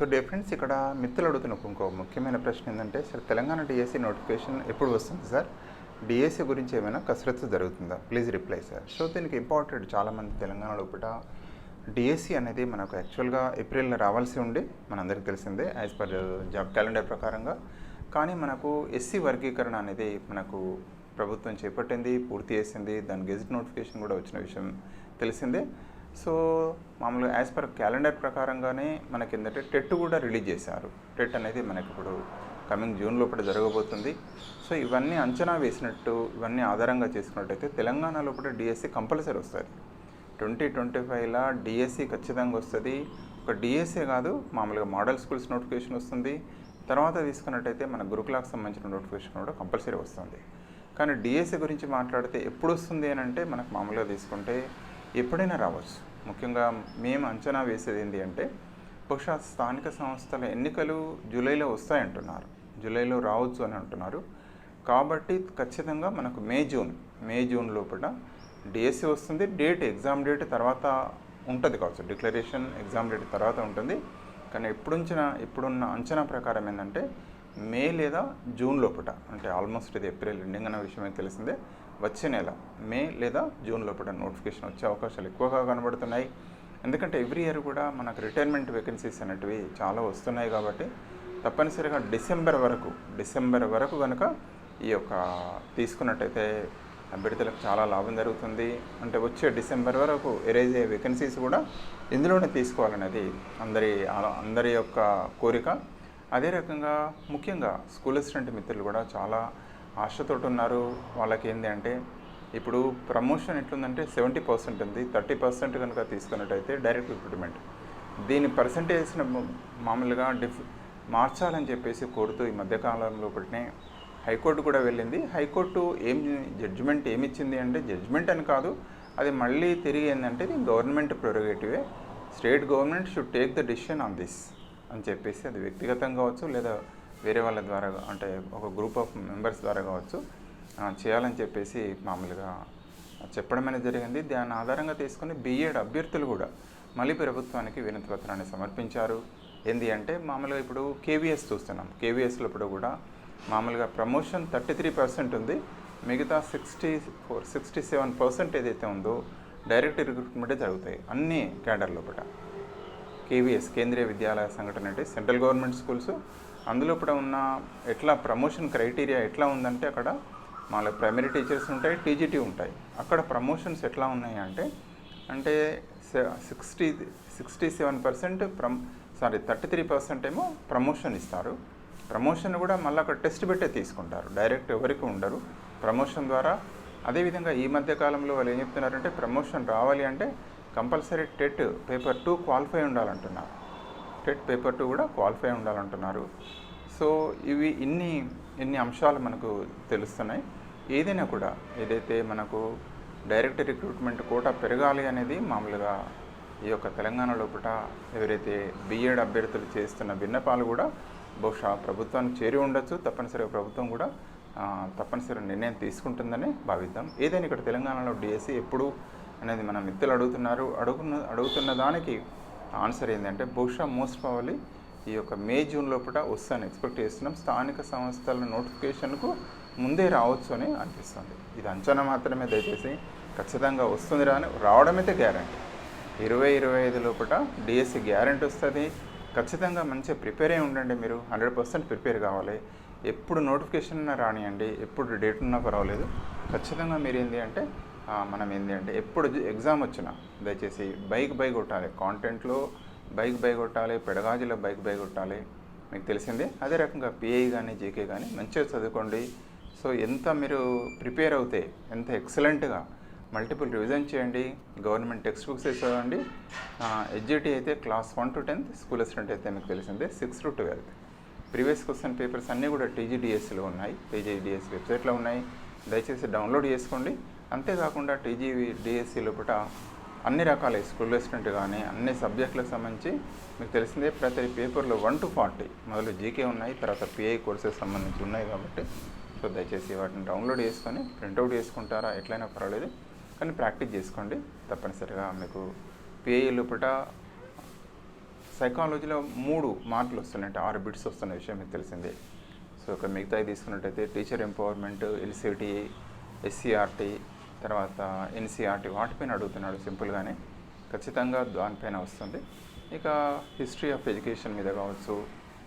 So day friends ఇక్కడ మిత్రులు అడుగుతున్న ఇంకో ముఖ్యమైన ప్రశ్న ఏంటంటే సార్ తెలంగాణ డిఎస్సి నోటిఫికేషన్ ఎప్పుడు వస్తుంది సార్? డిఎస్సి గురించి ఏమైనా కసరత్తు జరుగుతుందా? ప్లీజ్ రిప్లై సార్ సో దీనికి ఇంపార్టెంట్ చాలామంది తెలంగాణ లోపల డిఎస్సి అనేది మనకు యాక్చువల్గా ఏప్రిల్లో రావాల్సి ఉండి మనందరికీ తెలిసిందే యాజ్ పర్ జాబ్ క్యాలెండర్ ప్రకారంగా. కానీ మనకు ఎస్సీ వర్గీకరణ అనేది మనకు ప్రభుత్వం చేపట్టింది పూర్తి చేసింది దాని గెజిట్ నోటిఫికేషన్ కూడా వచ్చిన విషయం తెలిసిందే. సో మామూలుగా యాజ్ పర్ క్యాలెండర్ ప్రకారంగానే మనకి ఏంటంటే టెట్ కూడా రిలీజ్ చేశారు. టెట్ అనేది మనకి ఇప్పుడు కమింగ్ జూన్ లోపల జరగబోతుంది. సో ఇవన్నీ అంచనా వేసినట్టు ఇవన్నీ ఆధారంగా చేసుకున్నట్టయితే తెలంగాణ లోపల డిఎస్సి కంపల్సరీ వస్తుంది. ట్వంటీ ట్వంటీ ఫైవ్లో డిఎస్సి ఖచ్చితంగా వస్తుంది. ఒక డిఎస్సీ కాదు మామూలుగా మోడల్ స్కూల్స్ నోటిఫికేషన్ వస్తుంది. తర్వాత తీసుకున్నట్టయితే మన గురుకులకు సంబంధించిన నోటిఫికేషన్ కూడా కంపల్సరీ వస్తుంది. కానీ డిఎస్సి గురించి మాట్లాడితే ఎప్పుడు వస్తుంది అని అంటే మనకు మామూలుగా తీసుకుంటే ఎప్పుడైనా రావచ్చు. ముఖ్యంగా మేము అంచనా వేసేది ఏంటి అంటే బహుశా స్థానిక సంస్థల ఎన్నికలు జూలైలో వస్తాయంటున్నారు. జూలైలో రావచ్చు అని అంటున్నారు. కాబట్టి ఖచ్చితంగా మనకు మే జూన్ మే జూన్ లోపల డిఎస్సి వస్తుంది. డేట్ ఎగ్జామ్ డేట్ తర్వాత ఉంటుంది కావచ్చు. డిక్లరేషన్ ఎగ్జామ్ డేట్ తర్వాత ఉంటుంది. కానీ ఎప్పుడుంచిన ఇప్పుడున్న అంచనా ప్రకారం ఏంటంటే మే లేదా జూన్ లోపల అంటే ఆల్మోస్ట్ ఇది ఏప్రిల్ ఎండింగ్ అన్న విషయమే తెలిసిందే వచ్చే నెల మే లేదా జూన్ లోపల నోటిఫికేషన్ వచ్చే అవకాశాలు ఎక్కువగా కనబడుతున్నాయి. ఎందుకంటే ఎవ్రీ ఇయర్ కూడా మనకు రిటైర్మెంట్ వేకెన్సీస్ అనేటివి చాలా వస్తున్నాయి కాబట్టి తప్పనిసరిగా డిసెంబర్ వరకు డిసెంబర్ వరకు కనుక ఈ యొక్క తీసుకున్నట్టయితే అభ్యర్థులకు చాలా లాభం జరుగుతుంది. అంటే వచ్చే డిసెంబర్ వరకు ఎరేజ్ అయ్యే వేకెన్సీస్ కూడా ఇందులోనే తీసుకోవాలనేది అందరి అందరి యొక్క కోరిక. అదే రకంగా ముఖ్యంగా స్కూల్ అసిస్టెంట్ మిత్రులు కూడా చాలా ఆశతోటి ఉన్నారు. వాళ్ళకి ఏంటి అంటే ఇప్పుడు ప్రమోషన్ ఎట్లుందంటే సెవెంటీ పర్సెంట్ ఉంది. థర్టీ పర్సెంట్ కనుక తీసుకున్నట్టయితే డైరెక్ట్ రిక్రూట్మెంట్. దీని పర్సంటేజ్ని మామూలుగా డిఫ్ మార్చాలని చెప్పేసి కోరుతూ ఈ మధ్యకాలంలో ఒకటినే హైకోర్టు కూడా వెళ్ళింది. హైకోర్టు ఏం జడ్జిమెంట్ ఏమిచ్చింది అంటే జడ్జిమెంట్ అని కాదు అది మళ్ళీ తిరిగి ఏంటంటే ఇది government ప్రొరగేటివే. State government should take the decision on this. అని చెప్పేసి అది వ్యక్తిగతంగా కావచ్చు లేదా వేరే వాళ్ళ ద్వారా అంటే ఒక గ్రూప్ ఆఫ్ మెంబర్స్ ద్వారా కావచ్చు చేయాలని చెప్పేసి మామూలుగా చెప్పడం అనేది జరిగింది. దాని ఆధారంగా తీసుకుని బీఎడ్ అభ్యర్థులు కూడా మళ్ళీ ప్రభుత్వానికి వినతి పత్రాన్ని సమర్పించారు. ఏంది అంటే మామూలుగా ఇప్పుడు కేవీఎస్ చూస్తున్నాం. కేవీఎస్లో ఇప్పుడు కూడా మామూలుగా ప్రమోషన్ థర్టీ త్రీ పర్సెంట్ ఉంది. మిగతా sixty four sixty seven percent ఏదైతే ఉందో డైరెక్ట్ రిక్రూట్మెంటే జరుగుతాయి అన్ని క్యాడర్ లోపల. కేవీఎస్ కేంద్రీయ విద్యాలయ సంఘటన అంటే సెంట్రల్ గవర్నమెంట్ స్కూల్స్. అందులో ఇప్పుడు ఉన్న ఎట్లా ప్రమోషన్ క్రైటీరియా ఎట్లా ఉందంటే అక్కడ మళ్ళీ ప్రైమరీ టీచర్స్ ఉంటాయి టీజీటీ ఉంటాయి. అక్కడ ప్రమోషన్స్ ఎట్లా ఉన్నాయి అంటే అంటే sixty sixty seven percent from sorry thirty three percent ఏమో ప్రమోషన్ ఇస్తారు. ప్రమోషన్ కూడా మళ్ళీ అక్కడ టెస్ట్ పెట్టే తీసుకుంటారు. డైరెక్ట్ ఎవరికి ఉండరు. ప్రమోషన్ ద్వారా అదేవిధంగా ఈ మధ్య కాలంలో వాళ్ళు ఏం చెప్తున్నారంటే ప్రమోషన్ రావాలి అంటే compulsory TET paper two qualify ఉండాలంటున్నారు. TET paper two కూడా క్వాలిఫై ఉండాలంటున్నారు. సో ఇవి ఇన్ని ఇన్ని అంశాలు మనకు తెలుస్తున్నాయి. ఏదైనా కూడా ఏదైతే మనకు డైరెక్ట్ రిక్రూట్మెంట్ కోటా పెరగాలి అనేది మామూలుగా ఈ యొక్క తెలంగాణ లోపల ఎవరైతే బీఎడ్ అభ్యర్థులు చేస్తున్న విన్నపాలు కూడా బహుశా ప్రభుత్వానికి చేరి ఉండొచ్చు. తప్పనిసరిగా ప్రభుత్వం కూడా తప్పనిసరి నిర్ణయం తీసుకుంటుందని భావిద్దాం. ఏదైనా ఇక్కడ తెలంగాణలో డిఎస్సి ఎప్పుడూ అనేది మన మిత్రులు అడుగుతున్నారు. అడుగున్న అడుగుతున్న దానికి ఆన్సర్ ఏంటంటే బహుశా మోస్ట్ ప్రాబబ్లీ ఈ యొక్క మే జూన్ లోపల వస్తాను ఎక్స్పెక్ట్ చేస్తున్నాం. స్థానిక సంస్థల నోటిఫికేషన్కు ముందే రావచ్చు అని అనిపిస్తుంది. ఇది అంచనా మాత్రమే దయచేసి ఖచ్చితంగా వస్తుంది రాని రావడం అయితే గ్యారంటీ ఇరవై ఇరవై ఐదు లోపల డిఎస్సి గ్యారంటీ వస్తుంది. ఖచ్చితంగా మంచిగా ప్రిపేర్ అయి ఉండండి మీరు. హండ్రెడ్ పర్సెంట్ ప్రిపేర్ కావాలి. ఎప్పుడు నోటిఫికేషన్ రానియండి. ఎప్పుడు డేట్ ఉన్నా పర్వాలేదు. ఖచ్చితంగా మీరు ఏంటి అంటే మనం ఏంటి అంటే ఎప్పుడు ఎగ్జామ్ వచ్చినా దయచేసి బైక్ బై కొట్టాలి. కాంటెంట్లో బైక్ బై కొట్టాలి పెడగాజులో బైక్ బై కొట్టాలి. మీకు తెలిసిందే? అదే రకంగా పిఐ కానీ జేకే కానీ మంచిగా చదువుకోండి. సో ఎంత మీరు ప్రిపేర్ అవుతే ఎంత ఎక్సలెంట్గా మల్టిపుల్ రివిజన్ చేయండి. గవర్నమెంట్ టెక్స్ట్ బుక్స్ చదవండి. ఎడ్జిటీ అయితే class one to tenth school assistant అయితే మీకు తెలిసిందే six to twelfth. Previous question papers అన్నీ కూడా టీజీడిఎస్లో ఉన్నాయి. టీజీడిఎస్ వెబ్సైట్లో ఉన్నాయి. దయచేసి డౌన్లోడ్ చేసుకోండి. అంతేకాకుండా టీజీ డిఎస్సి లోపల అన్ని రకాల స్కూల్ అసిస్టెంట్ కానీ అన్ని సబ్జెక్టులకు సంబంధించి మీకు తెలిసిందే ప్రతి పేపర్లో వన్ టు ఫార్టీ మొదలు జీకే ఉన్నాయి తర్వాత పిఐ కోర్సెస్ సంబంధించి ఉన్నాయి కాబట్టి సో దయచేసి వాటిని డౌన్లోడ్ చేసుకొని ప్రింట్అవుట్ చేసుకుంటారా ఎట్లయినా పర్వాలేదు కానీ ప్రాక్టీస్ చేసుకోండి. తప్పనిసరిగా మీకు పిఐ లోపల సైకాలజీలో మూడు మార్కులు వస్తున్నాయంటే ఆరు బిట్స్ వస్తున్న విషయం మీకు తెలిసిందే. సో ఇక మిగతాయి తీసుకున్నట్టయితే టీచర్ ఎంపవర్మెంట్ ఎల్సిటి ఎస్సీఆర్టీ తర్వాత ఎన్సీఆర్టీ వాటిపైన అడుగుతున్నాడు సింపుల్గానే. ఖచ్చితంగా దానిపైన వస్తుంది. ఇక హిస్టరీ ఆఫ్ ఎడ్యుకేషన్ మీద కావచ్చు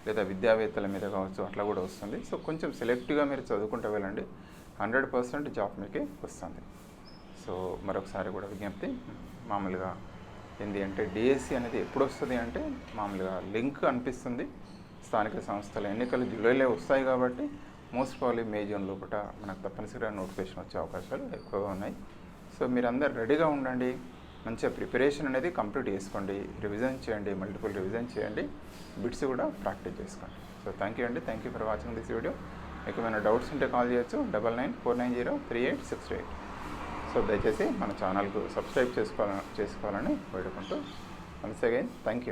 లేదా విద్యావేత్తల మీద కావచ్చు అట్లా కూడా వస్తుంది. సో కొంచెం సెలెక్ట్గా మీరు చదువుకుంటూ వెళ్ళండి. హండ్రెడ్ పర్సెంట్ జాబ్ మీకే వస్తుంది. సో మరొకసారి కూడా విజ్ఞప్తి మామూలుగా ఏంటి అంటే డిఎస్సి అనేది ఎప్పుడు వస్తుంది అంటే మామూలుగా లింక్ అనిపిస్తుంది. స్థానిక సంస్థల ఎన్నికలు జూలైలో వస్తాయి కాబట్టి మోస్ట్ ప్రాబ్లీ మే జూన్ లోపల మనకు తప్పనిసరిగా నోటిఫికేషన్ వచ్చే అవకాశాలు ఎక్కువగా ఉన్నాయి. సో మీరందరూ రెడీగా ఉండండి. మంచిగా ప్రిపరేషన్ అనేది కంప్లీట్ చేసుకోండి. రివిజన్ చేయండి. మల్టిపుల్ రివిజన్ చేయండి. బిట్స్ కూడా ప్రాక్టీస్ చేసుకోండి. సో థ్యాంక్ యూ అండి. Thank you for watching this video. మీకు ఏమైనా డౌట్స్ ఉంటే కాల్ చేయొచ్చు. Double nine four nine zero three eight six eight. So దయచేసి మన ఛానల్కు సబ్స్క్రైబ్ చేసుకోవాలని చేసుకోవాలని వేడుకుంటూ వన్స్ అగైన్ థ్యాంక్ యూ.